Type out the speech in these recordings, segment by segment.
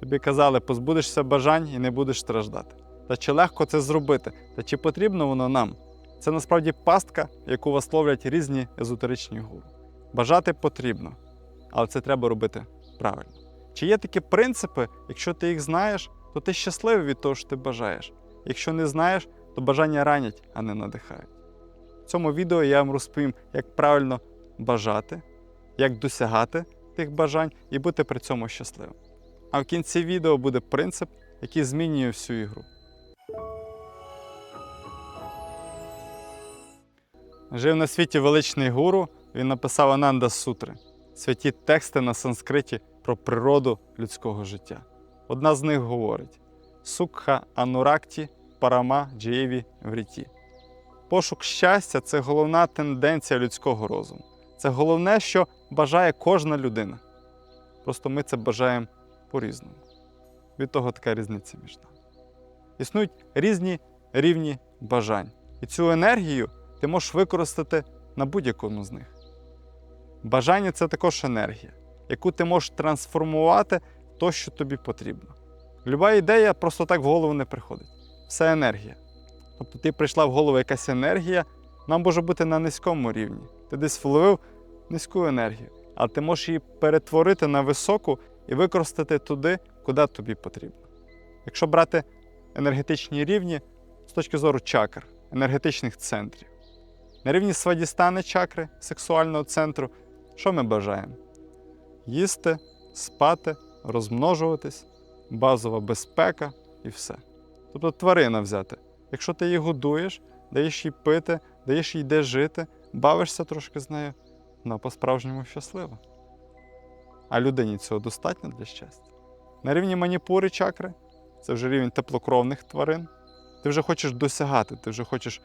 Тобі казали, позбудешся бажань і не будеш страждати. Та чи легко це зробити? Та чи потрібно воно нам? Це насправді пастка, яку вас ловлять різні езотеричні гуру. Бажати потрібно, але це треба робити правильно. Чи є такі принципи, якщо ти їх знаєш, то ти щасливий від того, що ти бажаєш. Якщо не знаєш, то бажання ранять, а не надихають. В цьому відео я вам розповім, як правильно бажати, як досягати тих бажань і бути при цьому щасливим. А в кінці відео буде принцип, який змінює всю ігру. Жив на світі величний гуру, він написав Ананда Сутри, святі тексти на санскриті про природу людського життя. Одна з них говорить: Сукха Ануракті Парама Джієві Вріті. Пошук щастя це головна тенденція людського розуму. Це головне, що бажає кожна людина. Просто ми це бажаємо по-різному. Від того така різниця між нами. Існують різні рівні бажань. І цю енергію ти можеш використати на будь-якому з них. Бажання це також енергія, яку ти можеш трансформувати в те, що тобі потрібно. Люба ідея просто так в голову не приходить. Все енергія. Тобто ти прийшла в голову якась енергія, вона може бути на низькому рівні. Ти десь вловив низьку енергію, але ти можеш її перетворити на високу і використати туди, куди тобі потрібно. Якщо брати енергетичні рівні з точки зору чакр, енергетичних центрів, на рівні свадістани чакри, сексуального центру, що ми бажаємо? Їсти, спати, розмножуватись, базова безпека і все. Тобто тварина взяти. Якщо ти її годуєш, даєш їй пити, даєш їй де жити, бавишся трошки з нею, вона по-справжньому щаслива. А людині цього достатньо для щастя. На рівні маніпури чакри це вже рівень теплокровних тварин. Ти вже хочеш досягати, ти вже хочеш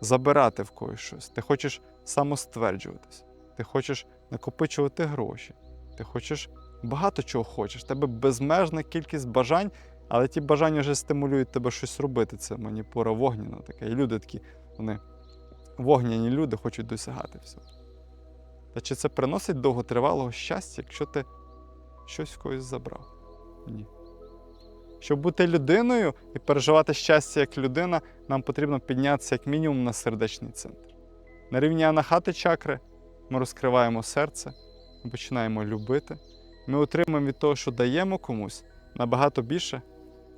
забирати в когось щось, ти хочеш самостверджуватись, ти хочеш накопичувати гроші, ти хочеш багато чого хочеш. Тебе безмежна кількість бажань, але ті бажання вже стимулюють тебе щось робити. Це маніпура вогняна така. І люди такі, вони вогняні люди хочуть досягати всього. Та чи це приносить довготривалого щастя, якщо ти щось в когось забрав? Ні. Щоб бути людиною і переживати щастя як людина, нам потрібно піднятися як мінімум на сердечний центр. На рівні анахати чакри ми розкриваємо серце, ми починаємо любити. Ми отримуємо від того, що даємо комусь набагато більше,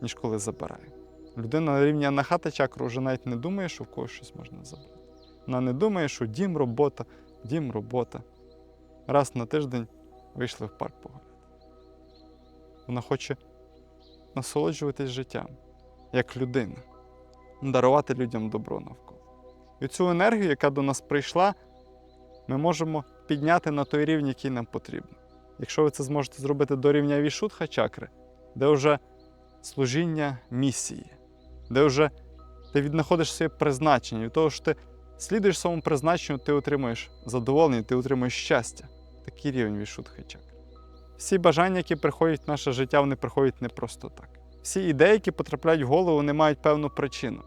ніж коли забираємо. Людина на рівні анахати чакри вже навіть не думає, що в когось щось можна забрати. Вона не думає, що дім робота, дім робота. Раз на тиждень вийшли в парк погуляти. Вона хоче насолоджуватись життям як людина, дарувати людям добро навколо. І цю енергію, яка до нас прийшла, ми можемо підняти на той рівень, який нам потрібно. Якщо ви це зможете зробити до рівня вішутха чакри, де вже служіння місії, де вже ти віднаходиш своє призначення, від того, що ти слідуєш своєму призначенню, ти отримуєш задоволення, ти отримуєш щастя. Такий рівень вішутхи чакри. Всі бажання, які приходять в наше життя, вони приходять не просто так. Всі ідеї, які потрапляють в голову, вони мають певну причину.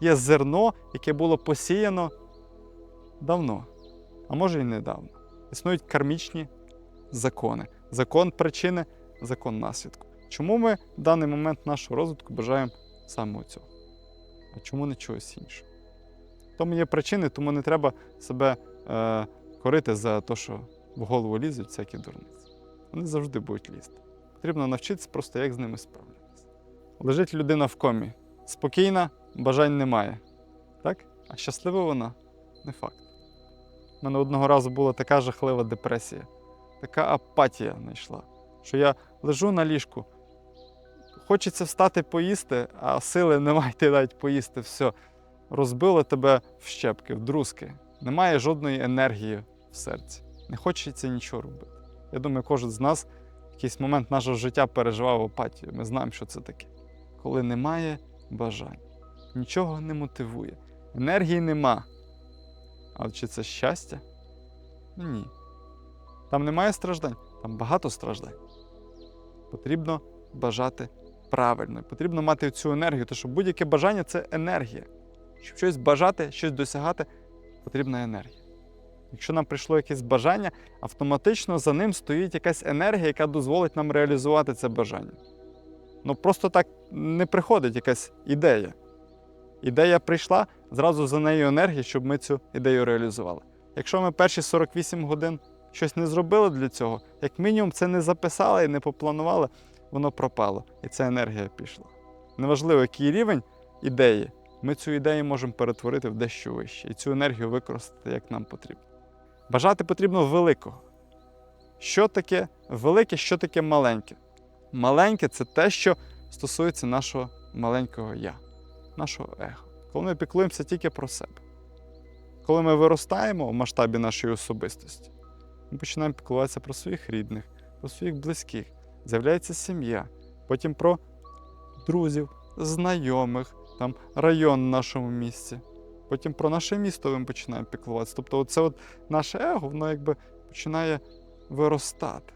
Є зерно, яке було посіяно давно, а може і недавно. Існують кармічні закони. Закон причини, закон наслідку. Чому ми в даний момент нашого розвитку бажаємо саме цього? А чому не чогось іншого? Тому є причини, тому не треба себе е, корити за те, що в голову лізуть всякі дурниці. Вони завжди будуть лізти. Потрібно навчитися просто, як з ними справлятися. Лежить людина в комі. Спокійна, бажань немає. Так? А щаслива вона не факт. У мене одного разу була така жахлива депресія, така апатія знайшла, що я лежу на ліжку. Хочеться встати поїсти, а сили немає йти навіть поїсти. Все. Розбило тебе в щепки, в друзки. Немає жодної енергії в серці. Не хочеться нічого робити. Я думаю, кожен з нас в якийсь момент нашого життя переживав апатію. Ми знаємо, що це таке. Коли немає бажань, нічого не мотивує, енергії нема. Але чи це щастя? Ну, Ні. Там немає страждань, там багато страждань. Потрібно бажати правильно. Потрібно мати цю енергію, тому що будь-яке бажання це енергія. Щоб щось бажати, щось досягати, потрібна енергія. Якщо нам прийшло якесь бажання, автоматично за ним стоїть якась енергія, яка дозволить нам реалізувати це бажання. Ну просто так не приходить якась ідея. Ідея прийшла, зразу за нею енергія, щоб ми цю ідею реалізували. Якщо ми перші 48 годин щось не зробили для цього, як мінімум це не записали і не попланували, воно пропало. І ця енергія пішла. Неважливо, який рівень ідеї, ми цю ідею можемо перетворити в дещо вище і цю енергію використати як нам потрібно. Бажати потрібно великого. Що таке велике, що таке маленьке? Маленьке це те, що стосується нашого маленького я, нашого его. Коли ми піклуємося тільки про себе. Коли ми виростаємо в масштабі нашої особистості, ми починаємо піклуватися про своїх рідних, про своїх близьких, з'являється сім'я, потім про друзів, знайомих, там район в нашому місці. Потім про наше місто ми починаємо піклуватися. Тобто, оце от наше его, воно якби починає виростати.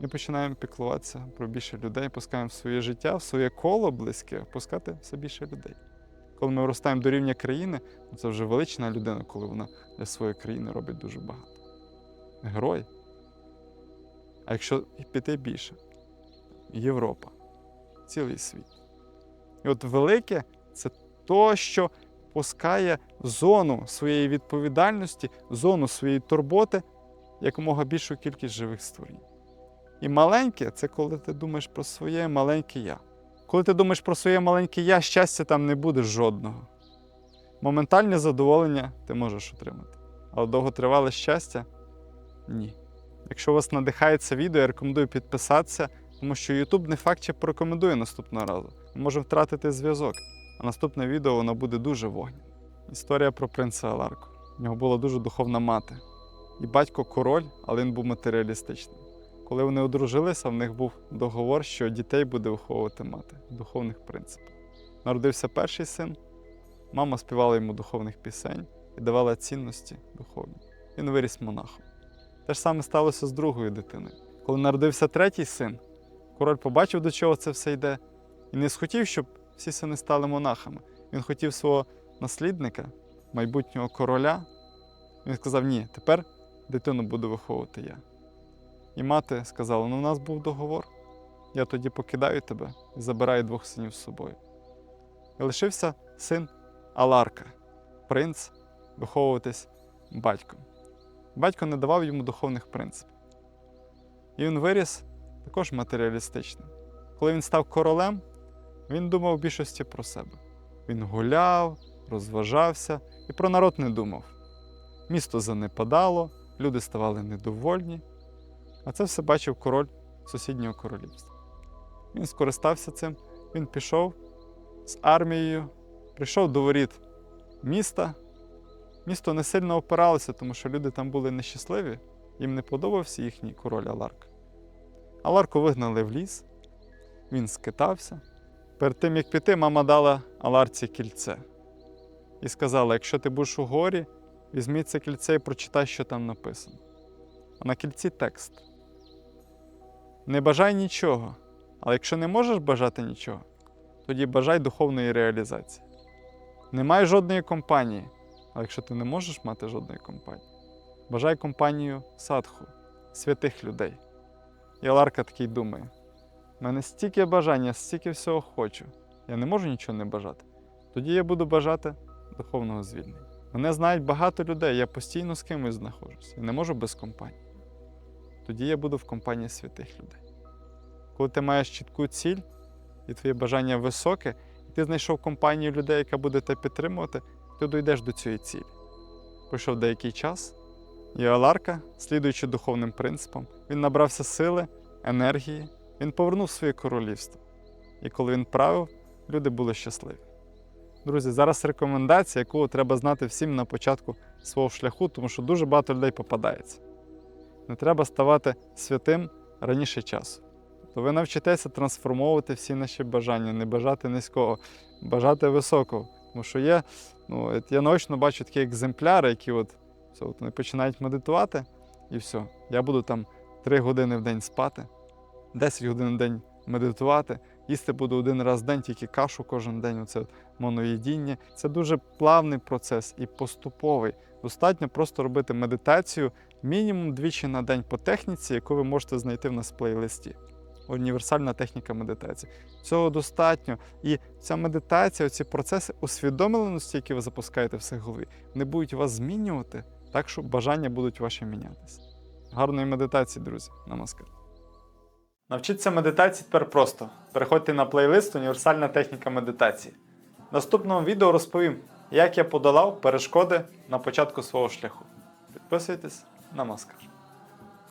Ми починаємо піклуватися про більше людей, пускаємо в своє життя, в своє коло близьке, пускати все більше людей. Коли ми виростаємо до рівня країни, ну, це вже велична людина, коли вона для своєї країни робить дуже багато. Герой. А якщо піти більше, Європа, цілий світ. І от велике це то, що пускає зону своєї відповідальності, зону своєї турботи якомога більшу кількість живих створінь. І маленьке це коли ти думаєш про своє маленьке я. Коли ти думаєш про своє маленьке я, щастя там не буде жодного. Моментальне задоволення ти можеш отримати. Але довготривале щастя ні. Якщо вас надихає це відео, я рекомендую підписатися, тому що YouTube не факт чи порекомендує наступного разу. Ми можемо втратити зв'язок, а наступне відео воно буде дуже вогняне. Історія про принца Аларку. У нього була дуже духовна мати. І батько король, але він був матеріалістичним. Коли вони одружилися, в них був договор, що дітей буде виховувати мати духовних принципів. Народився перший син, мама співала йому духовних пісень і давала цінності духовні. Він виріс монахом. Те ж саме сталося з другою дитиною. Коли народився третій син, король побачив, до чого це все йде, і не схотів, щоб всі сини стали монахами. Він хотів свого наслідника, майбутнього короля. Він сказав: ні, тепер дитину буду виховувати я. І мати сказала: ну, у нас був договор, я тоді покидаю тебе і забираю двох синів з собою. І лишився син Аларка, принц, виховуватись батьком. Батько не давав йому духовних принципів. І він виріс також матеріалістичним. Коли він став королем, він думав в більшості про себе. Він гуляв, розважався і про народ не думав. Місто занепадало, люди ставали недовольні. А це все бачив король сусіднього королівства. Він скористався цим, він пішов з армією, прийшов до воріт міста. Місто не сильно опиралося, тому що люди там були нещасливі, їм не подобався їхній король Аларк. Аларку вигнали в ліс, він скитався. Перед тим, як піти, мама дала Аларці кільце і сказала: якщо ти будеш у горі, візьми це кільце і прочитай, що там написано. А на кільці текст. Не бажай нічого, але якщо не можеш бажати нічого, тоді бажай духовної реалізації. Немає жодної компанії, але якщо ти не можеш мати жодної компанії, бажай компанію садху, святих людей. І Аларка такий думає: в мене стільки бажання, стільки всього хочу. Я не можу нічого не бажати. Тоді я буду бажати духовного звільнення. Мене знають багато людей, я постійно з кимось знаходжуся. Я не можу без компанії. Тоді я буду в компанії святих людей. Коли ти маєш чітку ціль, і твоє бажання високе, і ти знайшов компанію людей, яка буде тебе підтримувати, ти дійдеш до цієї цілі. Пройшов деякий час, і Аларка, слідуючи духовним принципам, він набрався сили, енергії, він повернув своє королівство. І коли він правив, люди були щасливі. Друзі, зараз рекомендація, яку треба знати всім на початку свого шляху, тому що дуже багато людей попадається. Не треба ставати святим раніше часу. То ви навчитеся трансформовувати всі наші бажання, не бажати низького, бажати високого. Тому що є, ну, я наочно бачу такі екземпляри, які от, все, от вони починають медитувати, і все. Я буду там 3 години в день спати, 10 годин в день медитувати, їсти буду один раз в день, тільки кашу кожен день. Оце моноїдіння. Це дуже плавний процес і поступовий. Достатньо просто робити медитацію мінімум двічі на день по техніці, яку ви можете знайти в нас в плейлисті. універсальна техніка медитації. Цього достатньо. І ця медитація, ці процеси усвідомленості, які ви запускаєте в своїй голові, не будуть вас змінювати, так що бажання будуть ваші мінятися. Гарної медитації, друзі. Намаскар. Навчитися медитації тепер просто. Переходьте на плейлист Універсальна техніка медитації. В наступному відео розповім, як я подолав перешкоди на початку свого шляху. Підписуйтесь на маскар.